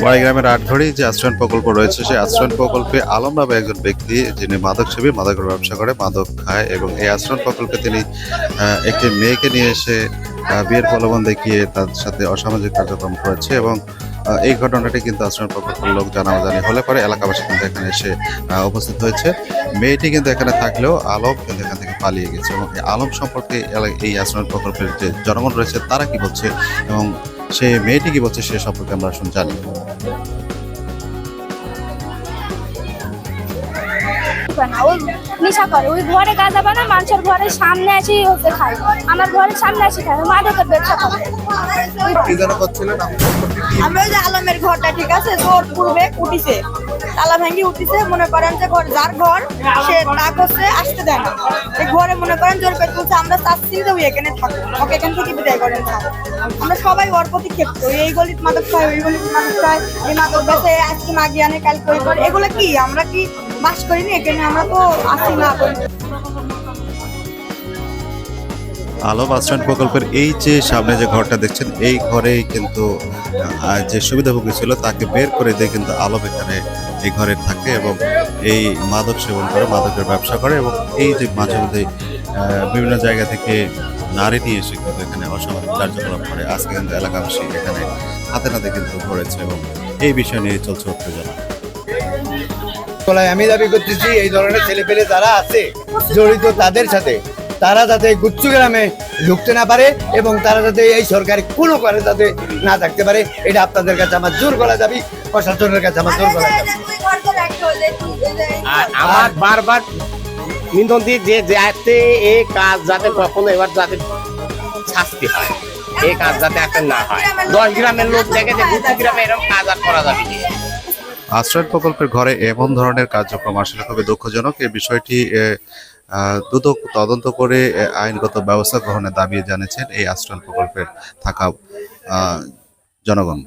বড়াইগ্রামের আটঘড়ি যে আশ্রয়ণ প্রকল্প রয়েছে সেই আশ্রয়ণ প্রকল্পে আলম নামে একজন ব্যক্তি যিনি মাদক সেবী মাদকের ব্যবসা করে মাদক খায় এবং এই আশ্রয়ণ প্রকল্পে তিনি একটি মেয়েকে নিয়ে এসে আহ, বিয়ের প্রলোভন দেখিয়ে তার সাথে অসামাজিক কার্যক্রম করেছে এবং এই ঘটনাটি কিন্তু আশ্রমের প্রকল্পের লোক জানা জানি হলে পরে এলাকাবাসী কিন্তু এখানে এসে উপস্থিত হয়েছে। মেয়েটি কিন্তু এখানে থাকলেও আলম কিন্তু এখান থেকে পালিয়ে গেছে এবং এই আলম সম্পর্কে এই আশ্রমের প্রকল্পের যে জনগণ রয়েছে তারা কি বলছে এবং সে মেয়েটি কি বলছে সে সম্পর্কে আমরা শুনে জানি। না ওই নেশা করে। ওই ঘরে গাঁজা বানা মানুষের ঘরের সামনে আসি ওকে খায়। আমার ঘরের সামনে আসি খায় মাদকের ব্যবসা করে। আমরা ওই যে আলমের ঘরটা ঠিক আছে? জোর পূর্বে উঠিছে। তালা ভেঙে উঠিছে মনে করেন যে ঘর যার ঘর সে তা করছে আসতে দেয় না। এই ঘরে মনে করেন জোর করে তুলছে আমরা চাচ্ছি যে ওই এখানে থাকব ওকে এখান থেকে বিদায় করেন আমরা সবাই ওর প্রতি ক্ষেপ্ত। এই গলিত মাদক খায় ওই গলিত মাদক খায় এই মাদক বেছে আজকে মাগিয়ে আনে কাল কই করে। এগুলো কি? আমরা কি বাস করিনি এখানে আমরা তো আসি না আলম আশ্রয়ণ প্রকল্পের এই যে সামনে যে ঘরটা দেখছেন, এই ঘরেই কিন্তু যে সুবিধাভোগী ছিল তাকে বের করে দিয়ে কিন্তু আলম এখানে এই ঘরে থাকে এবং এই মাদক সেবন করে, মাদকের ব্যবসা করে এবং এই যে মাঝে মধ্যে বিভিন্ন জায়গা থেকে নারী নিয়ে এসে কিন্তু এখানে অসামাজিক কার্যকলাপ করে। আজকে কিন্তু এলাকাবাসী এখানে হাতে নাতে কিন্তু ধরেছে এবং এই বিষয় নিয়ে চলছে উত্তেজনা আমি দাবি করতেছি, এই ধরনের ছেলে পেলে যারা আছে, জড়িত তাদের সাথে, তারা যাতে গুচ্ছু গ্রামে ঢুকতে না পারে এবং তারা যাতে এই সরকারি কোনো করে যাতে না থাকতে পারে, এটা আপনাদের কাছে আমার জোর করা যাবি প্রশাসনের কাছে আমার জোর করা যাবে আর আমার বারবার নিন্দন দিয়ে যে যাতে এই কাজ যাতে কখনো এবার যাতে শাস্তি হয় এই কাজ যাতে একটা না হয়। দশ গ্রামের লোক দেখে যে দুটো গ্রামে এরকম কাজ আর করা যাবে আশ্রয় প্রকল্পের ঘরে এমন ধরনের কার্যক্রম আসলে খুবই দুঃখজনক। এই বিষয়টি দ্রুত তদন্ত করে আইনগত ব্যবস্থা গ্রহণের দাবি জানিয়েছেন এই আশ্রয় প্রকল্পের থাকা জনগণ।